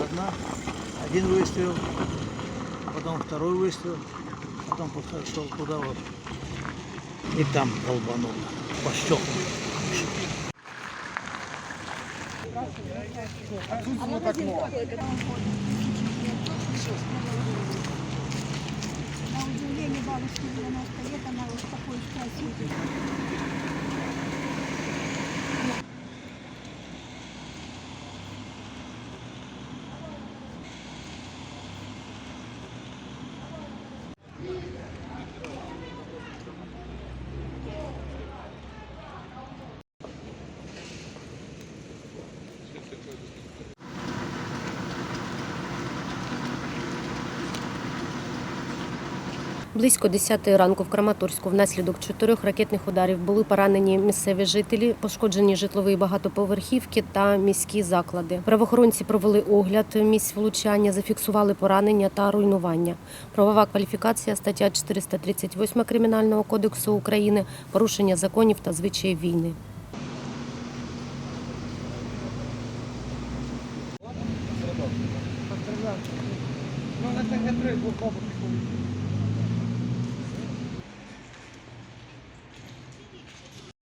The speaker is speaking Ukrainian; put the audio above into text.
одна, один выстрел, потом второй выстрел, потом пошел туда вот. И там долбанул по щекам. На удивление бабушке 90 лет, она вот Близько 10 ранку в Краматорську внаслідок чотирьох ракетних ударів були поранені місцеві жителі, пошкоджені житлові багатоповерхівки та міські заклади. Правоохоронці провели огляд місць влучання, зафіксували поранення та руйнування. Правова кваліфікація стаття 438 Кримінального кодексу України, порушення законів та звичаїв війни. Ну,